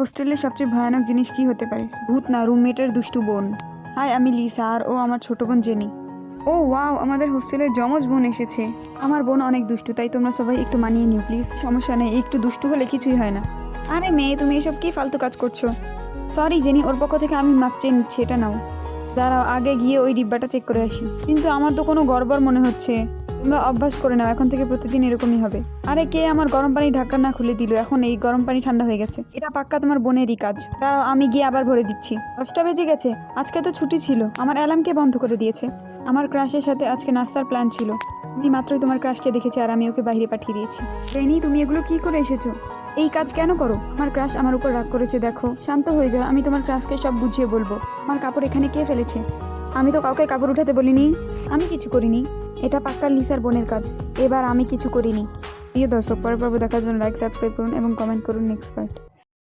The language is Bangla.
হোস্টেলের সবচেয়ে ভয়ানক জিনিস কি হতে পারে? ভূত না, রুমমেটের দুষ্টু বোন। হাই, আমি লিসা আর ও আমার ছোট বোন জেনি। ও, ওয়াও, আমাদের হোস্টেলে জমজ বোন এসেছে। আমার বোন অনেক দুষ্টু, তাই তোমরা সবাই একটু মানিয়ে নিও, প্লিজ। সমস্যা নেই, একটু দুষ্টু হলে কিছুই হয় না। আরে মেয়ে, তুমি এসব কি ফালতু কাজ করছ? সরি জেনি, ওর পক্ষ থেকে আমি মাপ চেয়ে নিচ্ছি, এটা নাও। দাঁড়াও, আগে গিয়ে ওই ডিব্বাটা চেক করে আসি। কিন্তু আমার তো কোনো গড়বড় মনে হচ্ছে। তোমরা অভ্যাস করে নাও, এখন থেকে প্রতিদিন এরকমই হবে। আরে কে আমার গরম পানি ঢাকা না খুলে দিল? এখন এই গরম পানি ঠান্ডা হয়ে গেছে। এটা পাক্কা তোমার বোনেরই কাজ। দাঁড়াও, আমি গিয়ে আবার ভরে দিচ্ছি। দশটা বেজে গেছে। আজকে তো ছুটি ছিল। আমার অ্যালার্মকে বন্ধ করে দিয়েছে। আমার ক্রাশের সাথে আজকে নাস্তার প্ল্যান ছিল। আমি মাত্রই তোমার ক্রাশকে দেখেছি আর আমি ওকে বাইরে পাঠিয়ে দিয়েছি। রেনি তুমি এগুলো কি করে এসেছ? এই কাজ কেন করো? আমার ক্রাশ আমার উপর রাগ করেছে, দেখো। শান্ত হয়ে যাও, আমি তোমার ক্রাশকে সব বুঝিয়ে বলব। আমার কাপড় এখানে কে ফেলেছে? আমি তো কাউকে কাপড় উঠাতে বলিনি। আমি কিছু করিনি। এটা পাক্কা লিসার বোনের কাজ। এবার আমি কিছু করিনি। প্রিয় দর্শক, পরের পর্ব দেখার জন্য লাইক সাবস্ক্রাইব করুন এবং কমেন্ট করুন নেক্সট পার্ট